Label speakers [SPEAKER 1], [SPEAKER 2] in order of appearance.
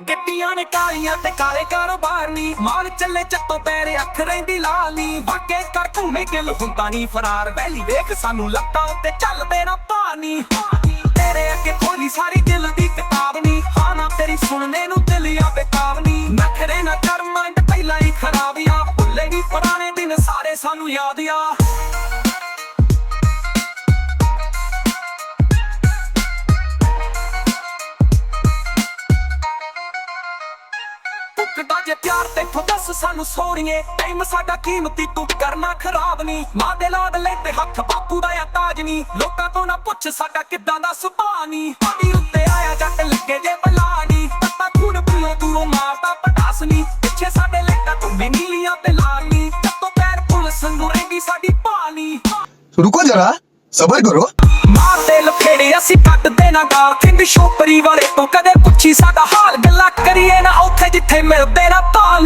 [SPEAKER 1] ਗੱਡੀਆਂ ਨੇ ਕਾਲੀਆਂ ਤੇ ਕਾਲੇ ਕਾਰੋਬਾਰ ਨੀ। ਮਾਲ ਚੱਲੇ ਚੱਤੋਂ ਪੈਰੇ, ਅੱਖ ਰਹਿੰਦੀ ਲਾਲ ਵਾਕੇ ਕਰ ਘੁੰਮੇ ਗਿਲ ਹੁੰਦਾ ਨਹੀਂ ਫਰਾਰ। ਵੈਲੀ ਵੇਖ ਸਾਨੂੰ ਲੱਤਾਂ ਉੱਤੇ ਚੱਲਦੇ ਨਾ ਪਾਣੀ ਤੇਰੇ ਅੱਗੇ ਖੋਲੀ ਸਾਰੀ ਦਿਲ ਦੀ ਕਿਤਾਬ ਨੀ। ਹਾਂ ਨਾ ਤੇਰੀ ਸੁਣਨੇ ਨੂੰ ਦਿਲ ਆ ਬੇਕਾਬ ਨੀ। ਨਖਰੇ ਨਾ ਕਰ ਮੰਡ ਪਹਿਲਾਂ ਹੀ ਖਰਾਬ ਆ। ਭੁੱਲੇ ਨਹੀਂ ਪੁਰਾਣੇ ਦਿਨ, ਸਾਰੇ ਸਾਨੂੰ ਯਾਦ ਆ। ਮੁੱਕਦਾ ਜੇ ਪਿਆਰ ਤੇਥੋਂ ਦੱਸ ਸਾਨੂੰ ਸੋਹਣੀਏ ਟਾਈਮ ਸਾਡਾ ਕੀਮਤੀ ਤੂੰ ਕਰਨਾ ਖਰਾਬ ਨਹੀਂ ਮਾਂ ਦੇ ਲਾਡਲੇ ਤੇ ਹੱਥ ਬਾਪੂ ਦਾ ਆ ਤਾਜ ਨਹੀਂ ਲੋਕਾਂ ਤੋਂ ਨਾ ਪੁੱਛ ਸਾਡਾ ਕਿੱਦਾਂ ਦਾ ਸੁਭਾਅ ਨਹੀਂ ਪਾਣੀ ਉੱਤੇ ਆਇਆ ਜੱਟ ਲੱਗੇ ਜੇ ਬਲਾਣੀ ਪਤਾ ਖੂਨ ਪੀਓ ਦੂਰੋਂ ਮਾਰਦਾ ਪਟਾਸ ਨਹੀਂ ਪਿੱਛੇ ਸਾਡੇ ਲੈਟਾ ਤੂੰ ਨੀਲੀਆਂ ਤੇ ਲਾਣੀ ਜੱਤੋਂ ਪੈਰ ਪੁਲ ਸੰਗੂਰੇਗੀ ਸਾਡੀ ਪਾਣੀ
[SPEAKER 2] ਰੁਕੋ ਜਰਾ ਸਬਰ ਕਰੋ।
[SPEAKER 1] ਮਾਂ ਲਫੇੜੇ ਅਸੀਂ ਕੱਟ ਦੇਣਾ ਗਾਲ। ਕਿੰਗ ਸ਼ੋਪਰੀ ਵਾਲੇ ਤੋਂ ਕਦੇ ਪੁੱਛੀ ਸਾਡਾ ਹਾਲ। ਗੱਲਾਂ ਜਿੱਥੇ ਮਿਲਦੇ ਨਾ ਪਾਣੀ